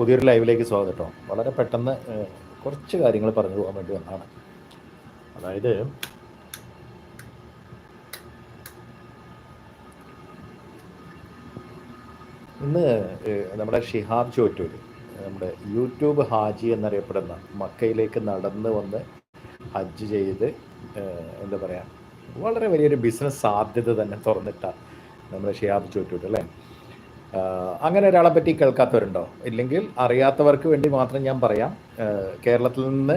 പുതിയൊരു ലൈവിലേക്ക് സ്വാഗതം വളരെ പെട്ടെന്ന് കുറച്ച് കാര്യങ്ങൾ പറഞ്ഞു പോകാൻ വേണ്ടി വന്നതാണ്. അതായത് ഇന്ന് നമ്മുടെ ഷിഹാബ് ചോറ്റൂർ നമ്മുടെ യൂട്യൂബ് ഹാജി എന്നറിയപ്പെടുന്ന മക്കയിലേക്ക് നടന്ന് വന്ന് ഹജ്ജ് ചെയ്ത് എന്താ പറയുക വളരെ വലിയൊരു ബിസിനസ് സാധ്യത തന്നെ തുറന്നിട്ട നമ്മുടെ ഷിഹാബ് ചോറ്റൂർ അല്ലേ? അങ്ങനെ ഒരാളെ പറ്റി കേൾക്കാത്തവരുണ്ടോ? ഇല്ലെങ്കിൽ അറിയാത്തവർക്ക് വേണ്ടി മാത്രം ഞാൻ പറയാം. കേരളത്തിൽ നിന്ന്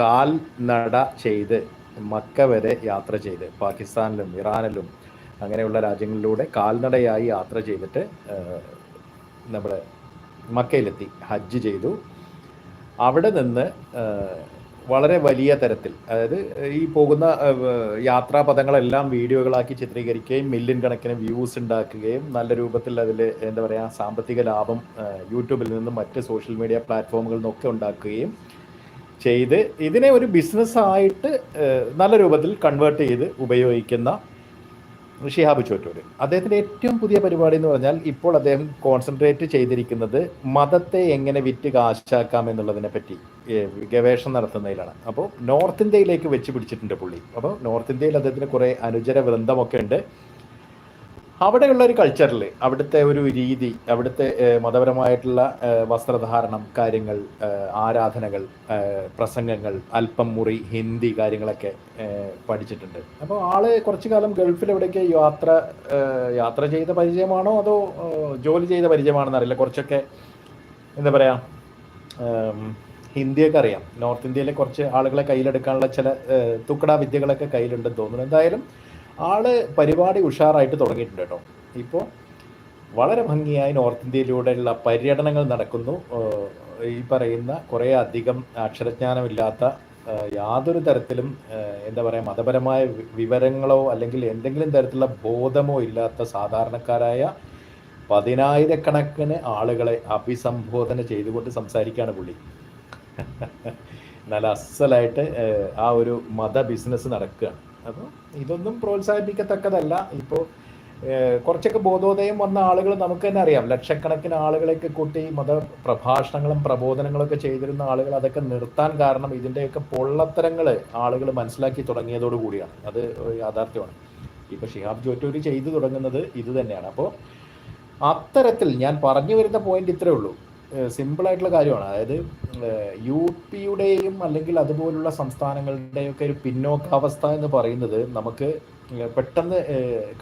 കാൽ നട ചെയ്ത് മക്ക വരെ യാത്ര ചെയ്ത് പാകിസ്ഥാനിലും ഇറാനിലും അങ്ങനെയുള്ള രാജ്യങ്ങളിലൂടെ കാൽനടയായി യാത്ര ചെയ്തിട്ട് നമ്മുടെ മക്കയിലെത്തി ഹജ്ജ് ചെയ്തു. അവിടെ നിന്ന് വളരെ വലിയ തരത്തിൽ. അതായത് ഈ പോകുന്ന യാത്രാ പദങ്ങളെല്ലാം വീഡിയോകളാക്കി ചിത്രീകരിക്കുകയും മില്യൺ കണക്കിന് വ്യൂസ് ഉണ്ടാക്കുകയും നല്ല രൂപത്തിൽ അതിൽ എന്താ പറയുക സാമ്പത്തിക ലാഭം യൂട്യൂബിൽ നിന്നും മറ്റ് സോഷ്യൽ മീഡിയ പ്ലാറ്റ്ഫോമുകളിൽ നിന്നൊക്കെ ഉണ്ടാക്കുകയും ചെയ്ത് ഇതിനെ ഒരു ബിസിനസ്സായിട്ട് നല്ല രൂപത്തിൽ കൺവേർട്ട് ചെയ്ത് ഉപയോഗിക്കുന്ന ഷിഹാബ് ചോറ്റൂർ അദ്ദേഹത്തിന്റെ ഏറ്റവും പുതിയ പരിപാടി എന്ന് പറഞ്ഞാൽ ഇപ്പോൾ അദ്ദേഹം കോൺസെൻട്രേറ്റ് ചെയ്തിരിക്കുന്നത് മതത്തെ എങ്ങനെ വിറ്റ് കാശാക്കാം എന്നുള്ളതിനെ പറ്റി ഗവേഷണം നടത്തുന്നതിലാണ്. അപ്പോൾ നോർത്ത് ഇന്ത്യയിലേക്ക് വെച്ച് പിടിച്ചിട്ടുണ്ട് പുള്ളി. അപ്പോൾ നോർത്ത് ഇന്ത്യയിൽ അദ്ദേഹത്തിന് കുറേ അനുചര വൃന്ദമൊക്കെ ഉണ്ട്. അവിടെയുള്ള ഒരു കൾച്ചറിൽ അവിടുത്തെ ഒരു രീതി അവിടുത്തെ മതപരമായിട്ടുള്ള വസ്ത്രധാരണം കാര്യങ്ങൾ ആരാധനകൾ പ്രസംഗങ്ങൾ അല്പം മുറി ഹിന്ദി കാര്യങ്ങളൊക്കെ പഠിച്ചിട്ടുണ്ട്. അപ്പോൾ ആൾ കുറച്ചു കാലം ഗൾഫിൽ എവിടേക്ക് യാത്ര യാത്ര ചെയ്ത പരിചയമാണോ അതോ ജോലി ചെയ്ത പരിചയമാണെന്ന് അറിയില്ല. കുറച്ചൊക്കെ എന്താ പറയാ ഹിന്ദിയൊക്കെ അറിയാം. നോർത്ത് ഇന്ത്യയിലെ കുറച്ച് ആളുകളെ കയ്യിലെടുക്കാനുള്ള ചില തുക്കട വിദ്യകളൊക്കെ കയ്യിലുണ്ടെന്ന് തോന്നുന്നു. എന്തായാലും ആൾ പരിപാടി ഉഷാറായിട്ട് തുടങ്ങിയിട്ടുണ്ട് കേട്ടോ. ഇപ്പോൾ വളരെ ഭംഗിയായി നോർത്ത് ഇന്ത്യയിലൂടെയുള്ള പര്യടനങ്ങൾ നടക്കുന്നു. ഈ പറയുന്ന കുറേ അധികം അക്ഷരജ്ഞാനമില്ലാത്ത യാതൊരു തരത്തിലും എന്താ പറയുക മതപരമായ വിവരങ്ങളോ അല്ലെങ്കിൽ എന്തെങ്കിലും തരത്തിലുള്ള ബോധമോ ഇല്ലാത്ത സാധാരണക്കാരായ പതിനായിരക്കണക്കിന് ആളുകളെ അഭിസംബോധന ചെയ്തുകൊണ്ട് സംസാരിക്കുകയാണ് പുള്ളി. നല്ല അസലായിട്ട് ആ ഒരു മത ബിസിനസ് നടക്കുകയാണ്. അപ്പോൾ ഇതൊന്നും പ്രോത്സാഹിപ്പിക്കത്തക്കതല്ല. ഇപ്പോൾ കുറച്ചൊക്കെ ബോധോദയം വന്ന ആളുകൾ നമുക്ക് തന്നെ അറിയാം. ലക്ഷക്കണക്കിന് ആളുകളെയൊക്കെ കൂട്ടി മത പ്രഭാഷണങ്ങളും പ്രബോധനങ്ങളും ഒക്കെ ചെയ്തിരുന്ന ആളുകൾ അതൊക്കെ നിർത്താൻ കാരണം ഇതിന്റെയൊക്കെ പൊള്ളത്തരങ്ങൾ ആളുകൾ മനസ്സിലാക്കി തുടങ്ങിയതോടു കൂടിയാണ്. അത് യാഥാർത്ഥ്യമാണ്. ഇപ്പോൾ ഷിഹാബ് ജോറ്റൂരി ചെയ്തു തുടങ്ങുന്നത് ഇത് തന്നെയാണ്. അപ്പോൾ അത്തരത്തിൽ ഞാൻ പറഞ്ഞു വരുന്ന പോയിന്റ് ഇത്രയേ ഉള്ളൂ. സിമ്പിൾ ആയിട്ടുള്ള കാര്യമാണ്. അതായത് യു പിയുടെയും അല്ലെങ്കിൽ അതുപോലുള്ള സംസ്ഥാനങ്ങളുടെയൊക്കെ ഒരു പിന്നോക്കാവസ്ഥ എന്ന് പറയുന്നത് നമുക്ക് പെട്ടെന്ന്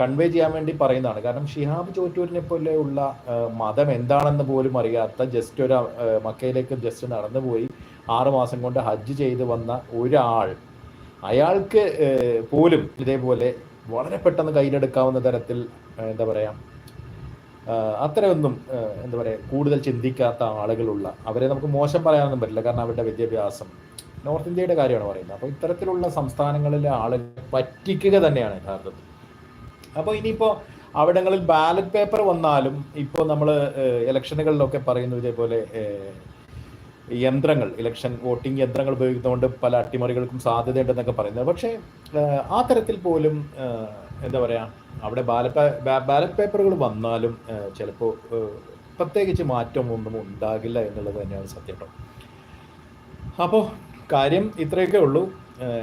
കൺവേ ചെയ്യാൻ വേണ്ടി പറയുന്നതാണ്. കാരണം ഷിഹാബ് ചോറ്റൂരിനെ പോലെയുള്ള മതം എന്താണെന്ന് പോലും അറിയാത്ത ജസ്റ്റ് ഒരു മക്കയിലേക്ക് ജസ്റ്റ് നടന്നുപോയി ആറ് മാസം കൊണ്ട് ഹജ്ജ് ചെയ്ത് വന്ന ഒരാൾ അയാൾക്ക് പോലും ഇതേപോലെ വളരെ പെട്ടെന്ന് കയ്യിലെടുക്കാവുന്ന തരത്തിൽ എന്താ പറയാ അത്രയൊന്നും എന്താ പറയുക കൂടുതൽ ചിന്തിക്കാത്ത ആളുകളുള്ള അവരെ നമുക്ക് മോശം പറയാനൊന്നും പറ്റില്ല കാരണം അവരുടെ വിദ്യാഭ്യാസം നോർത്ത് ഇന്ത്യയുടെ കാര്യമാണ് പറയുന്നത്. അപ്പോൾ ഇത്തരത്തിലുള്ള സംസ്ഥാനങ്ങളിലെ ആളുകൾ പറ്റിക്കുക തന്നെയാണ് യഥാർത്ഥത്തിൽ. അപ്പോൾ ഇനിയിപ്പോൾ അവിടങ്ങളിൽ ബാലറ്റ് പേപ്പർ വന്നാലും ഇപ്പോൾ നമ്മൾ ഇലക്ഷനുകളിലൊക്കെ പറയുന്നു ഇതേപോലെ യന്ത്രങ്ങൾ ഇലക്ഷൻ വോട്ടിംഗ് യന്ത്രങ്ങൾ ഉപയോഗിക്കുന്നതുകൊണ്ട് പല അട്ടിമറികൾക്കും സാധ്യതയുണ്ടെന്നൊക്കെ പറയുന്നത്. പക്ഷേ ആ തരത്തിൽ പോലും എന്താ പറയുക അവിടെ ബാലറ്റ് ബാലറ്റ് പേപ്പറുകൾ വന്നാലും ചിലപ്പോൾ പ്രത്യേകിച്ച് മാറ്റമൊന്നും ഉണ്ടാകില്ല എന്നുള്ളത് തന്നെയാണ് സത്യം അപ്പോൾ കാര്യം ഇത്രയൊക്കെ ഉള്ളൂ.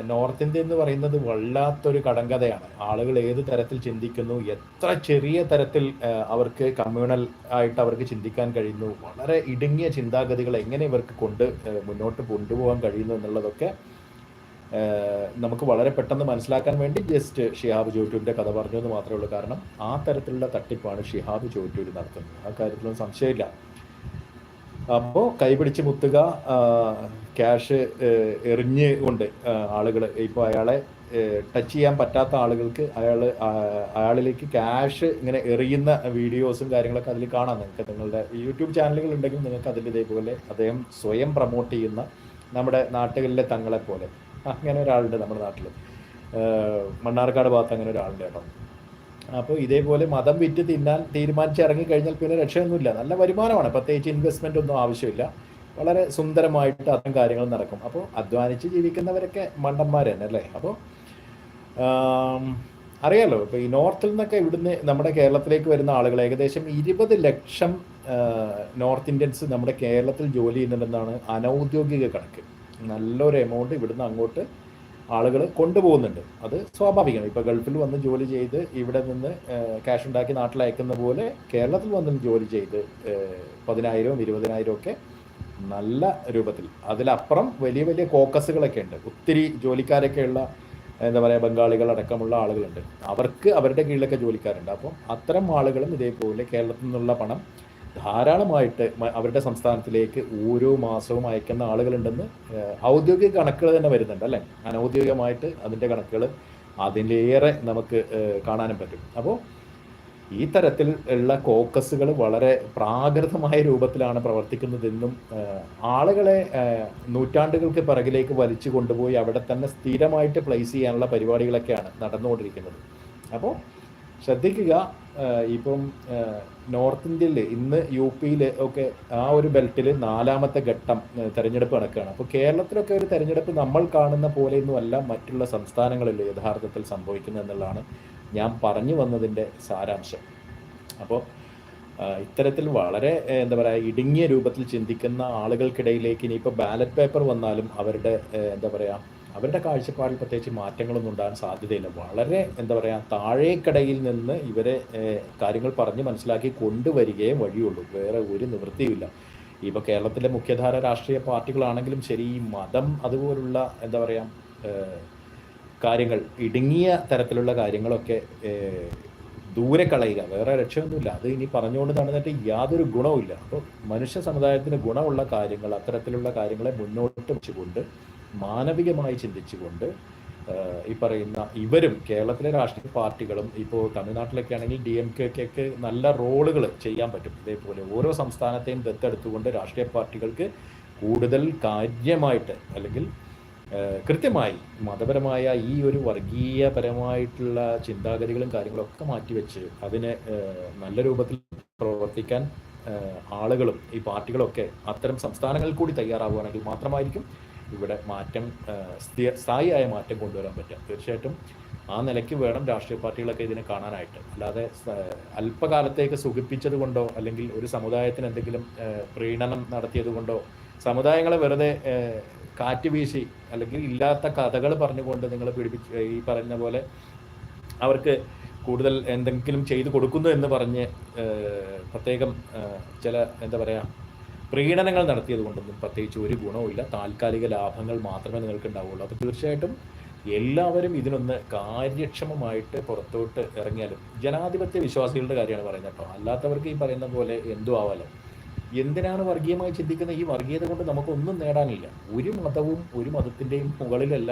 നോർത്ത് ഇന്ത്യ എന്ന് പറയുന്നത് വല്ലാത്തൊരു കടങ്കഥയാണ്. ആളുകൾ ഏത് തരത്തിൽ ചിന്തിക്കുന്നു എത്ര ചെറിയ തരത്തിൽ അവർക്ക് കമ്മ്യൂണൽ ആയിട്ട് അവർക്ക് ചിന്തിക്കാൻ കഴിയുന്നു വളരെ ഇടുങ്ങിയ ചിന്താഗതികൾ എങ്ങനെ ഇവർക്ക് കൊണ്ട് മുന്നോട്ട് കൊണ്ടുപോകാൻ കഴിയുന്നു എന്നുള്ളതൊക്കെ നമുക്ക് വളരെ പെട്ടെന്ന് മനസ്സിലാക്കാൻ വേണ്ടി ജസ്റ്റ് ഷിഹാബ് ചോറ്റൂരിന്റെ കഥ പറഞ്ഞു എന്ന് മാത്രമേ ഉള്ളൂ. കാരണം ആ തരത്തിലുള്ള തട്ടിപ്പാണ് ഷിഹാബ് ചോറ്റൂർ നടത്തുന്നത്. ആ കാര്യത്തിലൊന്നും സംശയമില്ല. അപ്പോൾ കൈപിടിച്ച് മുത്തുക ക്യാഷ് എറിഞ്ഞ് കൊണ്ട് ആളുകൾ ഇപ്പോൾ അയാളെ ടച്ച് ചെയ്യാൻ പറ്റാത്ത ആളുകൾക്ക് അയാൾ അയാളിലേക്ക് ക്യാഷ് ഇങ്ങനെ എറിയുന്ന വീഡിയോസും കാര്യങ്ങളൊക്കെ അതിൽ കാണാം. നിങ്ങൾക്ക് നിങ്ങളുടെ യൂട്യൂബ് ചാനലുകൾ ഉണ്ടെങ്കിൽ നിങ്ങൾക്ക് അതിൽ ഇതേപോലെ അദ്ദേഹം സ്വയം പ്രൊമോട്ട് ചെയ്യുന്ന നമ്മുടെ നാട്ടുകളിലെ തങ്ങളെ പോലെ അങ്ങനെ ഒരാളുണ്ട് നമ്മുടെ നാട്ടിൽ. മണ്ണാർക്കാട് ഭാഗത്ത് അങ്ങനെ ഒരാളുണ്ട് കേട്ടോ. അപ്പോൾ ഇതേപോലെ മതം വിറ്റ് തിന്നാൻ തീരുമാനിച്ച് ഇറങ്ങി കഴിഞ്ഞാൽ പിന്നെ രക്ഷയൊന്നുമില്ല. നല്ല വരുമാനമാണ്. പ്രത്യേകിച്ച് ഇൻവെസ്റ്റ്മെന്റ് ഒന്നും ആവശ്യമില്ല. വളരെ സുന്ദരമായിട്ട് അത്തരം കാര്യങ്ങൾ നടക്കും. അപ്പോൾ അധ്വാനിച്ച് ജീവിക്കുന്നവരൊക്കെ മണ്ടന്മാർ തന്നെ അല്ലേ? അപ്പോൾ അറിയാലോ ഇപ്പോൾ ഈ നോർത്തിൽ നിന്നൊക്കെ ഇവിടുന്ന് നമ്മുടെ കേരളത്തിലേക്ക് വരുന്ന ആളുകൾ ഏകദേശം ഇരുപത് ലക്ഷം നോർത്ത് ഇന്ത്യൻസ് നമ്മുടെ കേരളത്തിൽ ജോലി ചെയ്യുന്നുണ്ടെന്നാണ് അനൗദ്യോഗിക കണക്ക്. നല്ലൊരു എമൗണ്ട് ഇവിടുന്ന് അങ്ങോട്ട് ആളുകൾ കൊണ്ടുപോകുന്നുണ്ട്. അത് സ്വാഭാവികമാണ് ഇപ്പോൾ ഗൾഫിൽ വന്ന് ജോലി ചെയ്ത് ഇവിടെ നിന്ന് ക്യാഷ് ഉണ്ടാക്കി നാട്ടിൽ അയക്കുന്ന പോലെ കേരളത്തിൽ വന്ന് ജോലി ചെയ്ത് പതിനായിരവും ഇരുപതിനായിരവും ഒക്കെ നല്ല രൂപത്തിൽ. അതിലപ്പുറം വലിയ വലിയ കോക്കസുകളൊക്കെ ഉണ്ട്. ഒത്തിരി ജോലിക്കാരൊക്കെയുള്ള എന്താ പറയുക ബംഗാളികൾ അടക്കമുള്ള ആളുകളുണ്ട്. അവർക്ക് അവരുടെ കീഴിലൊക്കെ ജോലിക്കാരുണ്ട്. അപ്പം അത്തരം ആളുകളും ഇതേപോലെ കേരളത്തിൽ നിന്നുള്ള പണം ധാരാളമായിട്ട് അവരുടെ സംസ്ഥാനത്തിലേക്ക് ഓരോ മാസവും അയക്കുന്ന ആളുകളുണ്ടെന്ന് ഔദ്യോഗിക കണക്കുകൾ തന്നെ വരുന്നുണ്ട് അല്ലേ? അനൗദ്യോഗികമായിട്ട് അതിന്റെ കണക്കുകൾ അതിലേറെ നമുക്ക് കാണാനും പറ്റും. അപ്പോൾ ഈ തരത്തിൽ ഉള്ള കോക്കസുകൾ വളരെ പ്രാകൃതമായ രൂപത്തിലാണ് പ്രവർത്തിക്കുന്നതെന്നും ആളുകളെ നൂറ്റാണ്ടുകൾക്ക് പിറകിലേക്ക് വലിച്ചു കൊണ്ടുപോയി അവിടെ തന്നെ സ്ഥിരമായിട്ട് പ്ലേസ് ചെയ്യാനുള്ള പരിപാടികളൊക്കെയാണ് നടന്നുകൊണ്ടിരിക്കുന്നത്. അപ്പോൾ ശ്രദ്ധിക്കുക ഇപ്പം നോർത്ത് ഇന്ത്യയിൽ ഇന്ന് യു പിയിൽ ഒക്കെ ആ ഒരു ബെൽറ്റിൽ നാലാമത്തെ ഘട്ടം തെരഞ്ഞെടുപ്പ് നടക്കുകയാണ്. അപ്പോൾ കേരളത്തിലൊക്കെ ഒരു തെരഞ്ഞെടുപ്പ് നമ്മൾ കാണുന്ന പോലെയൊന്നുമല്ല മറ്റുള്ള സംസ്ഥാനങ്ങളിൽ യഥാർത്ഥത്തിൽ സംഭവിക്കുന്നത് എന്നുള്ളതാണ് ഞാൻ പറഞ്ഞു വന്നതിന്റെ സാരാംശം. അപ്പോൾ ഇത്തരത്തിൽ വളരെ എന്താ പറയുക ഇടുങ്ങിയ രൂപത്തിൽ ചിന്തിക്കുന്ന ആളുകൾക്കിടയിലേക്ക് ഇനിയിപ്പോൾ ബാലറ്റ് പേപ്പർ വന്നാലും അവരുടെ എന്താ പറയുക അവരുടെ കാഴ്ചപ്പാടിൽ പ്രത്യേകിച്ച് മാറ്റങ്ങളൊന്നും ഉണ്ടാകാൻ സാധ്യതയില്ല. വളരെ എന്താ പറയുക താഴേക്കടയിൽ നിന്ന് ഇവരെ കാര്യങ്ങൾ പറഞ്ഞ് മനസ്സിലാക്കി കൊണ്ടുവരികയേ വഴിയുള്ളൂ. വേറെ ഒരു നിവൃത്തിയുമില്ല ഇപ്പോൾ കേരളത്തിലെ മുഖ്യധാര രാഷ്ട്രീയ പാർട്ടികളാണെങ്കിലും ശരി ഈ മതം അതുപോലുള്ള എന്താ പറയുക കാര്യങ്ങൾ ഇടുങ്ങിയ തരത്തിലുള്ള കാര്യങ്ങളൊക്കെ ദൂരെ കളയുക. വേറെ രക്ഷയൊന്നുമില്ല അത് ഇനി പറഞ്ഞുകൊണ്ട് നടന്നിട്ട് യാതൊരു ഗുണവുമില്ല. അപ്പോൾ മനുഷ്യ സമുദായത്തിന് ഗുണമുള്ള കാര്യങ്ങൾ അത്തരത്തിലുള്ള കാര്യങ്ങളെ മുന്നോട്ട് വെച്ചുകൊണ്ട് മാനവികമായി ചിന്തിച്ചുകൊണ്ട് ഈ പറയുന്ന ഇവരും കേരളത്തിലെ രാഷ്ട്രീയ പാർട്ടികളും ഇപ്പോൾ തമിഴ്നാട്ടിലൊക്കെ ആണെങ്കിൽ ഡി എം കെക്കൊക്കെ നല്ല റോളുകൾ ചെയ്യാൻ പറ്റും. ഇതേപോലെ ഓരോ സംസ്ഥാനത്തെയും ദത്തെടുത്തുകൊണ്ട് രാഷ്ട്രീയ പാർട്ടികൾക്ക് കൂടുതൽ കാര്യമായിട്ട് അല്ലെങ്കിൽ കൃത്യമായി മതപരമായ ഈ ഒരു വർഗീയപരമായിട്ടുള്ള ചിന്താഗതികളും കാര്യങ്ങളൊക്കെ മാറ്റിവെച്ച് അതിനെ നല്ല രൂപത്തിൽ പ്രവർത്തിക്കാൻ ആളുകളും ഈ പാർട്ടികളൊക്കെ അത്തരം സംസ്ഥാനങ്ങളിൽ കൂടി തയ്യാറാവുകയാണെങ്കിൽ മാത്രമായിരിക്കും ഇവിടെ മാറ്റം സ്ഥിര സ്ഥി- സ്ഥായിയായ മാറ്റം കൊണ്ടുവരാൻ പറ്റുക. തീർച്ചയായിട്ടും ആ നിലയ്ക്ക് വേണം രാഷ്ട്രീയ പാർട്ടികളൊക്കെ ഇതിനെ കാണാനായിട്ട്. അല്ലാതെ അല്പകാലത്തേക്ക് സുഖിപ്പിച്ചത് കൊണ്ടോ അല്ലെങ്കിൽ ഒരു സമുദായത്തിന് എന്തെങ്കിലും പ്രീണനം നടത്തിയത് കൊണ്ടോ സമുദായങ്ങളെ വെറുതെ കാറ്റ് വീശി അല്ലെങ്കിൽ ഇല്ലാത്ത കഥകൾ പറഞ്ഞുകൊണ്ട് നിങ്ങൾ പീഡിപ്പിച്ച് ഈ പറഞ്ഞ പോലെ അവർക്ക് കൂടുതൽ എന്തെങ്കിലും ചെയ്തു കൊടുക്കുന്നു എന്ന് പറഞ്ഞ് പ്രത്യേകം ചില എന്താ പറയുക പ്രീണനങ്ങൾ നടത്തിയത് കൊണ്ടൊന്നും പ്രത്യേകിച്ച് ഒരു ഗുണവുമില്ല. താൽക്കാലിക ലാഭങ്ങൾ മാത്രമേ നിങ്ങൾക്ക് ഉണ്ടാവുകയുള്ളൂ അപ്പോൾ തീർച്ചയായിട്ടും എല്ലാവരും ഇതിനൊന്ന് കാര്യക്ഷമമായിട്ട് പുറത്തോട്ട് ഇറങ്ങിയാലും ജനാധിപത്യ വിശ്വാസികളുടെ കാര്യമാണ് പറയുന്നത് കേട്ടോ. അല്ലാത്തവർക്ക് ഈ പറയുന്ന പോലെ എന്തു ആവാലോ. എന്തിനാണ് വർഗീയമായി ചിന്തിക്കുന്ന ഈ വർഗീയത കൊണ്ട് നമുക്കൊന്നും നേടാനില്ല. ഒരു മതവും ഒരു മതത്തിന്റെയും മുകളിലല്ല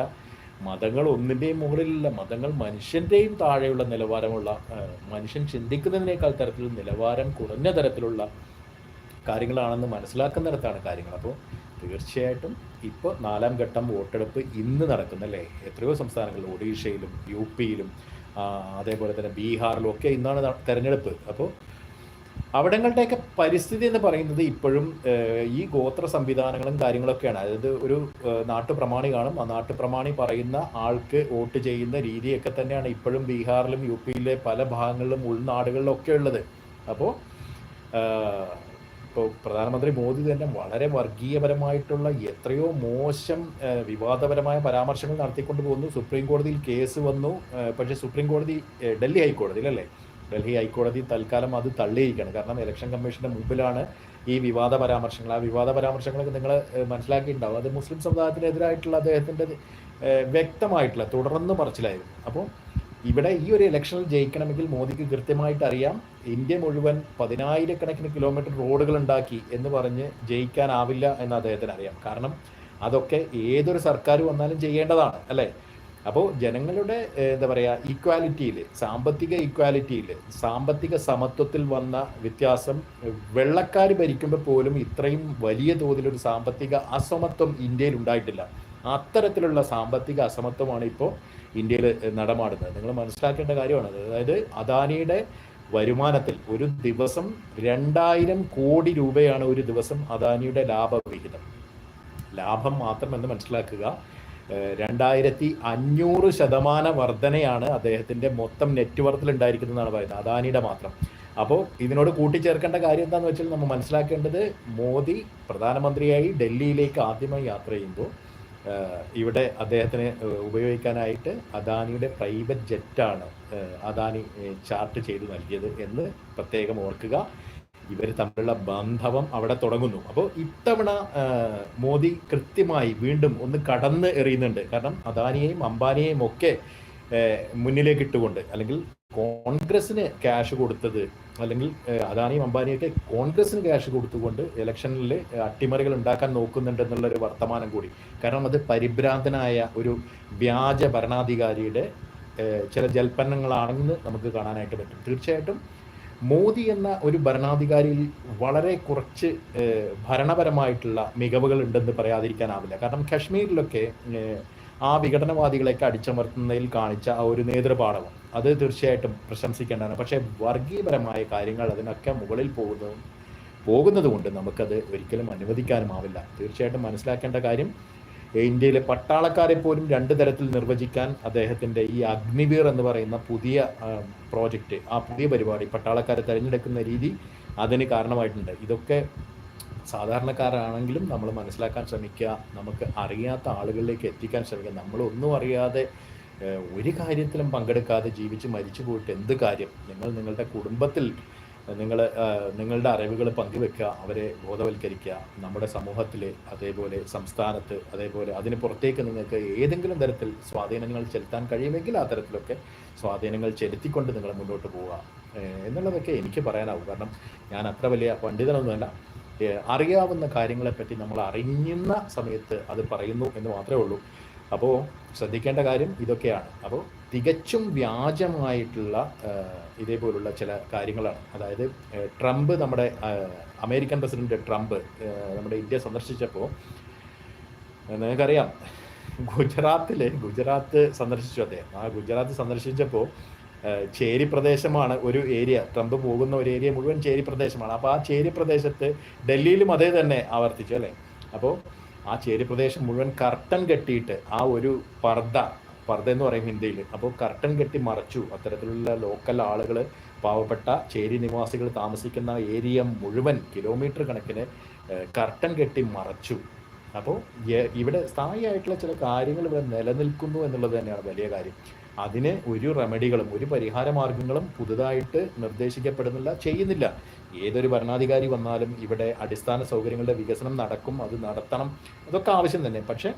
മതങ്ങൾ ഒന്നിന്റെയും മുകളിലല്ല മതങ്ങൾ മനുഷ്യന്റെയും താഴെയുള്ള നിലവാരമുള്ള മനുഷ്യൻ ചിന്തിക്കുന്നതിനേക്കാൾ തരത്തിൽ നിലവാരം കുറഞ്ഞ തരത്തിലുള്ള കാര്യങ്ങളാണെന്ന് മനസ്സിലാക്കുന്നിടത്താണ് കാര്യങ്ങൾ. അപ്പോൾ തീർച്ചയായിട്ടും ഇപ്പോൾ നാലാം ഘട്ടം വോട്ടെടുപ്പ് ഇന്ന് നടക്കുന്നല്ലേ എത്രയോ സംസ്ഥാനങ്ങളിൽ ഒഡീഷയിലും യു പിയിലും അതേപോലെ തന്നെ ബീഹാറിലും ഒക്കെ ഇന്നാണ് തെരഞ്ഞെടുപ്പ്. അപ്പോൾ അവിടങ്ങളുടെയൊക്കെ പരിസ്ഥിതി എന്ന് പറയുന്നത് ഇപ്പോഴും ഈ ഗോത്ര സംവിധാനങ്ങളും കാര്യങ്ങളൊക്കെയാണ്. അതായത് ഒരു നാട്ടുപ്രമാണി കാണും. ആ നാട്ടുപ്രമാണി പറയുന്ന ആൾക്ക് വോട്ട് ചെയ്യുന്ന രീതിയൊക്കെ തന്നെയാണ് ഇപ്പോഴും ബീഹാറിലും യു പിയിലെ പല ഭാഗങ്ങളിലും ഉൾനാടുകളിലും ഒക്കെ ഉള്ളത്. അപ്പോൾ ഇപ്പോൾ പ്രധാനമന്ത്രി മോദി തന്നെ വളരെ വർഗീയപരമായിട്ടുള്ള എത്രയോ മോശം വിവാദപരമായ പരാമർശങ്ങൾ നടത്തിക്കൊണ്ട് പോകുന്നു. സുപ്രീം കോടതിയിൽ കേസ് വന്നു. പക്ഷേ സുപ്രീം കോടതി ഡൽഹി ഹൈക്കോടതി അല്ലേ ഡൽഹി ഹൈക്കോടതി തൽക്കാലം അത് തള്ളിയിരിക്കുകയാണ്. കാരണം ഇലക്ഷൻ കമ്മീഷന്റെ മുമ്പിലാണ് ഈ വിവാദ പരാമർശങ്ങൾ. ആ വിവാദ പരാമർശങ്ങളൊക്കെ നിങ്ങൾ മനസ്സിലാക്കിയിട്ടുണ്ടാവും. അത് മുസ്ലിം സമുദായത്തിനെതിരായിട്ടുള്ള അദ്ദേഹത്തിന്റെ വ്യക്തമായിട്ടുള്ള തുടർന്ന് പറച്ചിലായിരുന്നു. അപ്പോൾ ഇവിടെ ഈ ഒരു ഇലക്ഷനിൽ ജയിക്കണമെങ്കിൽ മോദിക്ക് കൃത്യമായിട്ട് അറിയാം. ഇന്ത്യ മുഴുവൻ പതിനായിരക്കണക്കിന് കിലോമീറ്റർ റോഡുകൾ ഉണ്ടാക്കി എന്ന് പറഞ്ഞ് ജയിക്കാനാവില്ല എന്ന് അദ്ദേഹത്തിന് അറിയാം. കാരണം അതൊക്കെ ഏതൊരു സർക്കാർ വന്നാലും ചെയ്യേണ്ടതാണ് അല്ലേ? അപ്പോൾ ജനങ്ങളുടെ എന്താ പറയുക ഈക്വാലിറ്റിയിൽ സാമ്പത്തിക ഈക്വാലിറ്റിയിൽ സാമ്പത്തിക സമത്വത്തിൽ വന്ന വ്യത്യാസം വെള്ളക്കാർ ഭരിക്കുമ്പോൾ പോലും ഇത്രയും വലിയ തോതിലൊരു സാമ്പത്തിക അസമത്വം ഇന്ത്യയിൽ ഉണ്ടായിട്ടില്ല. അത്തരത്തിലുള്ള സാമ്പത്തിക അസമത്വമാണ് ഇപ്പോൾ ഇന്ത്യയിൽ നടമാടുന്നത്. നിങ്ങൾ മനസ്സിലാക്കേണ്ട കാര്യമാണ് അതായത് അദാനിയുടെ വരുമാനത്തിൽ ഒരു ദിവസം രണ്ടായിരം കോടി രൂപയാണ് ഒരു ദിവസം അദാനിയുടെ ലാഭവിഹിതം. ലാഭം മാത്രം എന്ന് മനസ്സിലാക്കുക രണ്ടായിരത്തി അഞ്ഞൂറ് ശതമാന വർധനയാണ് അദ്ദേഹത്തിന്റെ മൊത്തം നെറ്റ്വർത്തിൽ ഉണ്ടായിരിക്കുന്നതെന്നാണ് പറയുന്നത് അദാനിയുടെ മാത്രം. അപ്പോൾ ഇതിനോട് കൂട്ടിച്ചേർക്കേണ്ട കാര്യം എന്താണെന്ന് വെച്ചാൽ നമ്മൾ മനസ്സിലാക്കേണ്ടത് മോദി പ്രധാനമന്ത്രിയായി ഡൽഹിയിലേക്ക് ആദ്യമായി യാത്ര ചെയ്യുമ്പോൾ ഇവിടെ അദ്ദേഹത്തിന് ഉപയോഗിക്കാനായിട്ട് അദാനിയുടെ പ്രൈവറ്റ് ജെറ്റാണ് അദാനി ചാർട്ട് ചെയ്ത് നൽകിയത് എന്ന് പ്രത്യേകം ഓർക്കുക. ഇവർ തമ്മിലുള്ള ബാന്ധവം അവിടെ തുടങ്ങുന്നു. അപ്പോൾ ഇത്തവണ മോദി കൃത്യമായി വീണ്ടും ഒന്ന് കടന്ന് എറിയുന്നുണ്ട്. കാരണം അദാനിയെയും അംബാനിയെയും ഒക്കെ മുന്നിലേക്ക് ഇട്ടുകൊണ്ട് അല്ലെങ്കിൽ കോൺഗ്രസിന് ക്യാഷ് കൊടുത്തത് അല്ലെങ്കിൽ അദാനിയും അംബാനിയൊക്കെ കോൺഗ്രസിന് ക്യാഷ് കൊടുത്തുകൊണ്ട് ഇലക്ഷനിൽ അട്ടിമറികൾ ഉണ്ടാക്കാൻ നോക്കുന്നുണ്ട് എന്നുള്ളൊരു വർത്തമാനം കൂടി. കാരണം അത് പരിഭ്രാന്തനായ ഒരു വ്യാജ ഭരണാധികാരിയുടെ ചില ജൽപ്പന്നങ്ങളാണെന്ന് നമുക്ക് കാണാനായിട്ട് പറ്റും. തീർച്ചയായിട്ടും മോദി എന്ന ഒരു ഭരണാധികാരിയിൽ വളരെ കുറച്ച് ഭരണപരമായിട്ടുള്ള മികവുകൾ ഉണ്ടെന്ന് പറയാതിരിക്കാനാവില്ല. കാരണം കശ്മീരിലൊക്കെ ആ വിഘടനവാദികളെയൊക്കെ അടിച്ചമർത്തുന്നതിൽ കാണിച്ച ആ ഒരു നേതൃപാടവം അത് തീർച്ചയായിട്ടും പ്രശംസിക്കേണ്ടതാണ്. പക്ഷേ വർഗീയപരമായ കാര്യങ്ങൾ അതിനൊക്കെ മുകളിൽ പോകുന്നതും പോകുന്നതുകൊണ്ട് നമുക്കത് ഒരിക്കലും അനുവദിക്കാനുമാവില്ല. തീർച്ചയായിട്ടും മനസ്സിലാക്കേണ്ട കാര്യം ഇന്ത്യയിലെ പട്ടാളക്കാരെ പോലും രണ്ട് തരത്തിൽ നിർവചിക്കാൻ അദ്ദേഹത്തിന്റെ ഈ അഗ്നിവീർ എന്ന് പറയുന്ന പുതിയ പ്രോജക്റ്റ് ആ പുതിയ പരിപാടി പട്ടാളക്കാരെ തിരഞ്ഞെടുക്കുന്ന രീതി അതിന് കാരണമായിട്ടുണ്ട്. ഇതൊക്കെ സാധാരണക്കാരാണെങ്കിലും നമ്മൾ മനസ്സിലാക്കാൻ ശ്രമിക്കുക നമുക്ക് അറിയാത്ത ആളുകളിലേക്ക് എത്തിക്കാൻ ശ്രമിക്കുക. നമ്മളൊന്നും അറിയാതെ ഒരു കാര്യത്തിലും പങ്കെടുക്കാതെ ജീവിച്ച് മരിച്ചു പോയിട്ട് എന്ത് കാര്യം? നിങ്ങൾ നിങ്ങളുടെ കുടുംബത്തിൽ നിങ്ങൾ നിങ്ങളുടെ അറിവുകൾ പങ്കുവെക്കുക അവരെ ബോധവൽക്കരിക്കുക. നമ്മുടെ സമൂഹത്തിൽ അതേപോലെ സംസ്ഥാനത്ത് അതേപോലെ അതിന് പുറത്തേക്ക് നിങ്ങൾക്ക് ഏതെങ്കിലും തരത്തിൽ സ്വാധീനങ്ങൾ ചെലുത്താൻ കഴിയുമെങ്കിൽ ആ തരത്തിലൊക്കെ സ്വാധീനങ്ങൾ ചെലുത്തിക്കൊണ്ട് നിങ്ങൾ മുന്നോട്ട് പോവുക. എന്നുള്ളതൊക്കെ എനിക്ക് പറയാനാവും. കാരണം ഞാൻ അത്ര വലിയ പണ്ഡിതനൊന്നുമല്ല അറിയാവുന്ന കാര്യങ്ങളെപ്പറ്റി നമ്മൾ അറിയുന്ന സമയത്ത് അത് പറയുന്നു എന്ന് മാത്രമേ ഉള്ളൂ. അപ്പോൾ ശ്രദ്ധിക്കേണ്ട കാര്യം ഇതൊക്കെയാണ്. അപ്പോൾ തികച്ചും വ്യാജമായിട്ടുള്ള ഇതേപോലുള്ള ചില കാര്യങ്ങളാണ്. അതായത് ട്രംപ് നമ്മുടെ അമേരിക്കൻ പ്രസിഡന്റ് ട്രംപ് നമ്മുടെ ഇന്ത്യ സന്ദർശിച്ചപ്പോൾ നിങ്ങൾക്കറിയാം ഗുജറാത്തിൽ ഗുജറാത്ത് സന്ദർശിച്ചു അദ്ദേഹം. ആ ഗുജറാത്ത് സന്ദർശിച്ചപ്പോൾ ചേരി പ്രദേശമാണ് ഒരു ഏരിയ. ട്രംപ് പോകുന്ന ഒരു ഏരിയ മുഴുവൻ ചേരി പ്രദേശമാണ്. അപ്പോൾ ആ ചേരി പ്രദേശത്ത് ഡൽഹിയിലും അതേ തന്നെ ആവർത്തിച്ചു അല്ലേ? അപ്പോൾ ആ ചേരി പ്രദേശം മുഴുവൻ കർട്ടൻ കെട്ടിയിട്ട് ആ ഒരു പർദ്ദ പർദ്ദ എന്ന് പറയും ഹിന്ദിയിൽ. അപ്പോൾ കർട്ടൻ കെട്ടി മറച്ചു. അത്തരത്തിലുള്ള ലോക്കൽ ആളുകൾ പാവപ്പെട്ട ചേരി നിവാസികൾ താമസിക്കുന്ന ഏരിയ മുഴുവൻ കിലോമീറ്റർ കണക്കിന് കർട്ടൻ കെട്ടി മറച്ചു. അപ്പോൾ ഇവിടെ സ്ഥായിയായിട്ടുള്ള ചില കാര്യങ്ങൾ ഇവിടെ നിലനിൽക്കുന്നു എന്നുള്ളത് തന്നെയാണ് വലിയ കാര്യം. അതിന് ഒരു റെമഡികളും ഒരു പരിഹാര മാർഗങ്ങളും പുതുതായിട്ട് നിർദ്ദേശിക്കപ്പെടുന്നില്ല ചെയ്യുന്നില്ല. ഏതൊരു ഭരണാധികാരി വന്നാലും ഇവിടെ അടിസ്ഥാന സൗകര്യങ്ങളുടെ വികസനം നടക്കും അത് നടത്തണം അതൊക്കെ ആവശ്യം തന്നെ. പക്ഷേ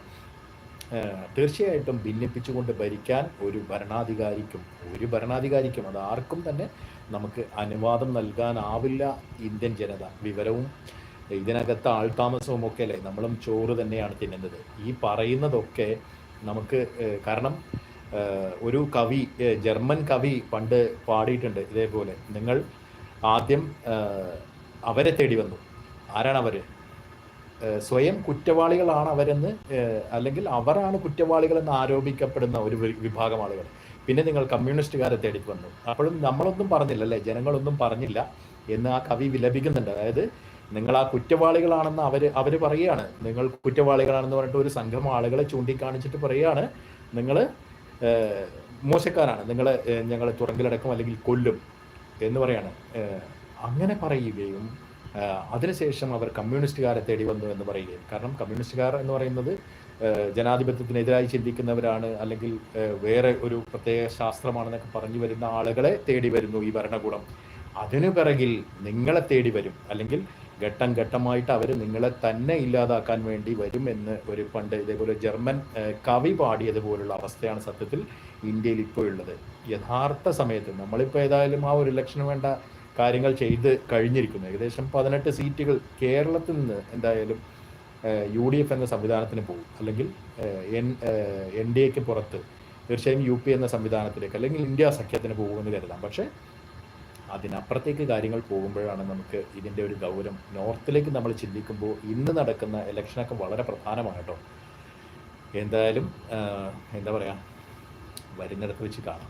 തീർച്ചയായിട്ടും ഭിന്നിപ്പിച്ചുകൊണ്ട് ഭരിക്കാൻ ഒരു ഭരണാധികാരിക്കും ഒരു ഭരണാധികാരിക്കും അത് ആർക്കും തന്നെ നമുക്ക് അനുവാദം നൽകാനാവില്ല ഇന്ത്യൻ ജനത. വിവരവും ഇതിനകത്ത് ആൾതാമസവും ഒക്കെ അല്ലേ? നമ്മളും ചോറ് തന്നെയാണ് തിന്നുന്നത്. ഈ പറയുന്നതൊക്കെ നമുക്ക് കാരണം ഒരു കവി ജർമ്മൻ കവി പണ്ട് പാടിയിട്ടുണ്ട് ഇതേപോലെ. നിങ്ങൾ ആദ്യം അവരെ തേടി വന്നു. ആരാണ് അവർ? സ്വയം കുറ്റവാളികളാണ് അവരെന്ന് അല്ലെങ്കിൽ അവരാണ് കുറ്റവാളികളെന്ന് ആരോപിക്കപ്പെടുന്ന ഒരു വിഭാഗം ആളുകൾ. പിന്നെ നിങ്ങൾ കമ്മ്യൂണിസ്റ്റുകാരെ തേടി വന്നു. അപ്പോഴും നമ്മളൊന്നും പറഞ്ഞില്ല അല്ലേ ജനങ്ങളൊന്നും പറഞ്ഞില്ല എന്ന് ആ കവി വിലപിക്കുന്നുണ്ട്. അതായത് നിങ്ങൾ ആ കുറ്റവാളികളാണെന്ന് അവർ അവർ പറയുകയാണ്. നിങ്ങൾ കുറ്റവാളികളാണെന്ന് പറഞ്ഞിട്ട് ഒരു സംഘം ആളുകളെ ചൂണ്ടിക്കാണിച്ചിട്ട് പറയുകയാണ്. നിങ്ങൾ മോശക്കാരാണ്. നിങ്ങൾ ഞങ്ങളെ തുറങ്കിലടക്കും അല്ലെങ്കിൽ കൊല്ലും. എന്ന് പറയാണ്. അങ്ങനെ പറയുകയും അതിനുശേഷം അവർ കമ്മ്യൂണിസ്റ്റുകാരെ തേടി വന്നു എന്ന് പറയുകയും. കാരണം കമ്മ്യൂണിസ്റ്റുകാർ എന്ന് പറയുന്നത് ജനാധിപത്യത്തിനെതിരായി ചിന്തിക്കുന്നവരാണ് അല്ലെങ്കിൽ വേറെ ഒരു പ്രത്യേക ശാസ്ത്രമാണെന്നൊക്കെ പറഞ്ഞു വരുന്ന ആളുകളെ തേടി വരുന്നു ഈ ഭരണകൂടം. അതിനു പിറകിൽ നിങ്ങളെ തേടി വരും. അല്ലെങ്കിൽ ഘട്ടം ഘട്ടമായിട്ട് അവർ നിങ്ങളെ തന്നെ ഇല്ലാതാക്കാൻ വേണ്ടി വരും എന്ന് ഒരു പണ്ട് ഇതേപോലെ ജർമ്മൻ കവി പാടിയതുപോലുള്ള അവസ്ഥയാണ് സത്യത്തിൽ ഇന്ത്യയിൽ ഇപ്പോൾ ഉള്ളത്. യഥാർത്ഥ സമയത്ത് നമ്മളിപ്പോൾ ഏതായാലും ആ ഒരു ഇലക്ഷന് വേണ്ട കാര്യങ്ങൾ ചെയ്ത് കഴിഞ്ഞിരിക്കുന്നു. ഏകദേശം പതിനെട്ട് സീറ്റുകൾ കേരളത്തിൽ നിന്ന് എന്തായാലും യു ഡി എഫ് എന്ന സംവിധാനത്തിന് പോകും. അല്ലെങ്കിൽ എൻ എൻ ഡി എക്ക് പുറത്ത് തീർച്ചയായും യു പി എന്ന സംവിധാനത്തിലേക്ക് അല്ലെങ്കിൽ ഇന്ത്യ സഖ്യത്തിന് പോകുമെന്ന് കരുതാം. പക്ഷേ അതിനപ്പുറത്തേക്ക് കാര്യങ്ങൾ പോകുമ്പോഴാണ് നമുക്ക് ഇതിന്റെ ഒരു ഗൗരവം. നോർത്തിലേക്ക് നമ്മൾ ചിന്തിക്കുമ്പോൾ ഇന്ന് നടക്കുന്ന ഇലക്ഷനൊക്കെ വളരെ പ്രധാനമാണ് എന്തായാലും എന്താ പറയുക വരുന്നിടത്ത് വെച്ച് കാണാം.